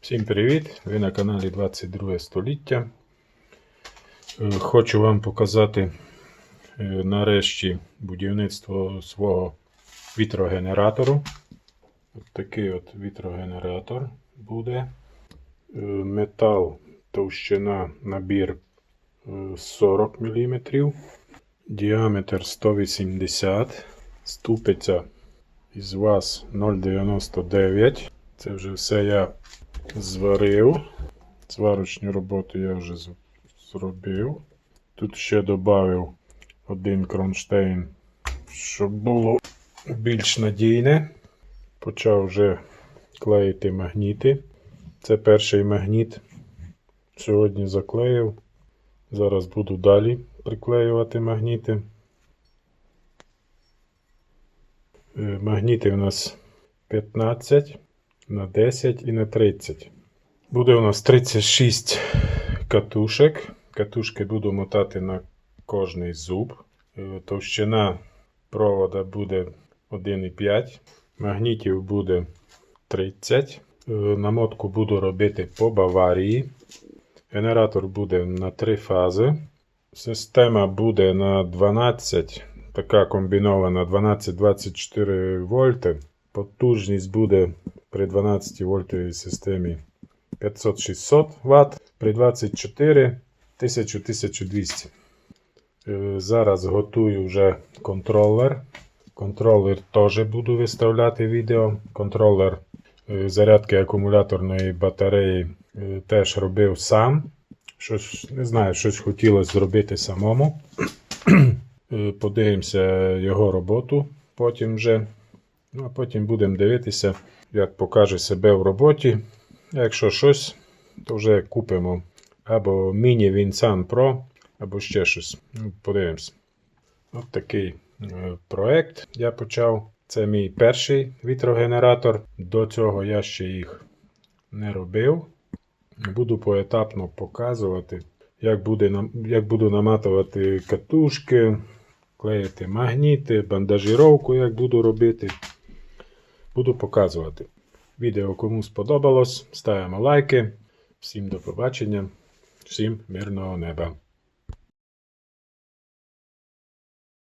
Всім привіт! Ви на каналі 22 століття. Е, Хочу вам показати е, нарешті будівництво свого вітрогенератору. От такий от вітрогенератор буде. Е, Метал товщина набір е, 40 мм. Діаметр 180 Ступиця із вас 0,99. Це вже все я зварив. Зварочні роботи я вже зробив. Тут ще додав один кронштейн, щоб було більш надійне. Почав вже клеїти магніти. Це перший магніт. Сьогодні заклеїв. Зараз буду далі приклеювати магніти. Е, Магніти у нас 15 на 10 і на 30. Буде у нас 36 катушек. Катушки буду мотати на кожний зуб. Е, Товщина провода буде 1,5. Магнітів буде 30. Е, Намотку буду робити по Баварії. Генератор буде на 3 фази. Система буде на 12, така комбінована 12-24 вольти. Потужність буде при 12 вольтовій системі 500-600 Вт, при 24 1000-1200. Е, Зараз готую вже контролер. Контролер теж буду виставляти відео. Контролер е, зарядки акумуляторної батареї е, теж робив сам. Щось, не знаю, щось хотілося зробити самому. Подивимося його роботу потім вже. Ну, а потім будемо дивитися, як покаже себе в роботі. Якщо щось, то вже купимо або міні Vinsan Pro, або ще щось. Ну, Подивимось. От такий е, проект я почав. Це мій перший вітрогенератор. До цього я ще їх не робив. Буду поетапно показувати, як, буде, як буду наматувати катушки, клеїти магніти, бандажіровку, як буду робити. Буду показувати. Відео кому сподобалось, ставимо лайки. Всім до побачення, всім мирного неба.